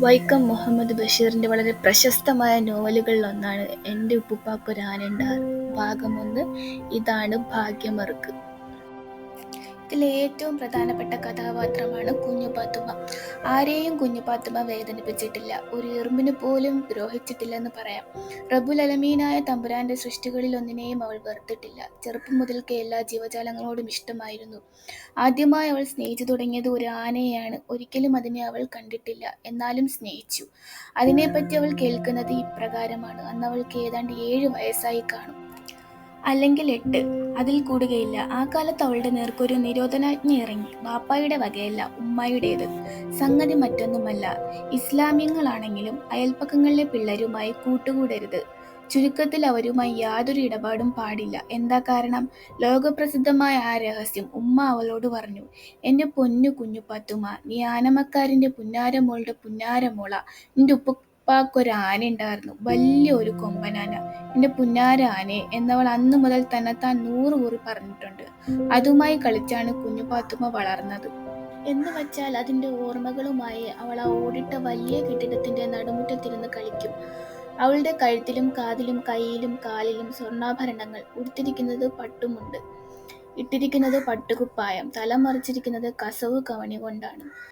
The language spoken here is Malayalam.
വൈക്കം മുഹമ്മദ് ബഷീറിന്റെ വളരെ പ്രശസ്തമായ നോവലുകളിൽ ഒന്നാണ് എന്റെ ഉപ്പുപ്പാക്കൊരാനുണ്ടാർ ഒന്ന്. ഇതാണ് ഭാഗ്യമറുക്ക്. ഇതിലെ ഏറ്റവും പ്രധാനപ്പെട്ട കഥാപാത്രമാണ് കുഞ്ഞു പാത്തുമ്മ ആരെയും കുഞ്ഞു പാത്തുമ്മ വേദനിപ്പിച്ചിട്ടില്ല. ഒരു എറുമ്പിനെ പോലും ദ്രോഹിച്ചിട്ടില്ലെന്ന് പറയാം. റബ്ബുൽ അലമീനായ തമ്പുരാന്റെ സൃഷ്ടികളിൽ ഒന്നിനെയും അവൾ വെറുത്തിട്ടില്ല. ചെറുപ്പം മുതൽക്ക് എല്ലാ ജീവജാലങ്ങളോടും ഇഷ്ടമായിരുന്നു. ആദ്യമായി അവൾ സ്നേഹിച്ചു തുടങ്ങിയത് ഒരു ആനയെയാണ്. ഒരിക്കലും അതിനെ അവൾ കണ്ടിട്ടില്ല. എന്നാലും സ്നേഹിച്ചു. അതിനെപ്പറ്റി അവൾ കേൾക്കുന്നത് ഇപ്രകാരമാണ്. അന്ന് അവൾക്ക് ഏതാണ്ട് ഏഴ് വയസ്സായി കാണും. അല്ലെങ്കിൽ എട്ട്. അതിൽ കൂടുകയില്ല. ആ കാലത്ത് അവളുടെ നേർക്കൊരു നിരോധനാജ്ഞ ഇറങ്ങി. ബാപ്പായുടെ വകയല്ല, ഉമ്മായുടേത്. സംഗതി മറ്റൊന്നുമല്ല. ഇസ്ലാമ്യങ്ങളാണെങ്കിലും അയൽപ്പക്കങ്ങളിലെ പിള്ളേരുമായി കൂട്ടുകൂടരുത്. ചുരുക്കത്തിൽ അവരുമായി യാതൊരു ഇടപാടും പാടില്ല. എന്താ കാരണം? ലോകപ്രസിദ്ധമായ ആ രഹസ്യം ഉമ്മ അവളോട് പറഞ്ഞു. എന്റെ പൊന്നു കുഞ്ഞു പത്തുമ നീ ആനമക്കാരന്റെ പുന്നാരമോളുടെ പുന്നാരമോളാ. ന്റുപ്പുപ്പാക്കൊരാനയുണ്ടാർന്നു. വലിയ ഒരു കൊമ്പനാന. എന്റെ അന്ന് മുതൽ തന്നെ താൻ നൂറ് കൂറി പറഞ്ഞിട്ടുണ്ട്. അതുമായി കളിച്ചാണ് കുഞ്ഞു കുഞ്ഞുപാത്തുമ്മ വളർന്നത്. എന്ന് വച്ചാൽ അതിന്റെ ഓർമ്മകളുമായി അവൾ ആ ഓടിട്ട വലിയ കെട്ടിടത്തിന്റെ നടുമുറ്റത്തിരുന്ന് കളിക്കും. അവളുടെ കഴുത്തിലും കാതിലും കൈയിലും കാലിലും സ്വർണാഭരണങ്ങൾ. ഉടുത്തിരിക്കുന്നത് പട്ടുമുണ്ട്. ഇട്ടിരിക്കുന്നത് പട്ടുകുപ്പായം. തല കസവ് കസവു കവണികൊണ്ടാണ്.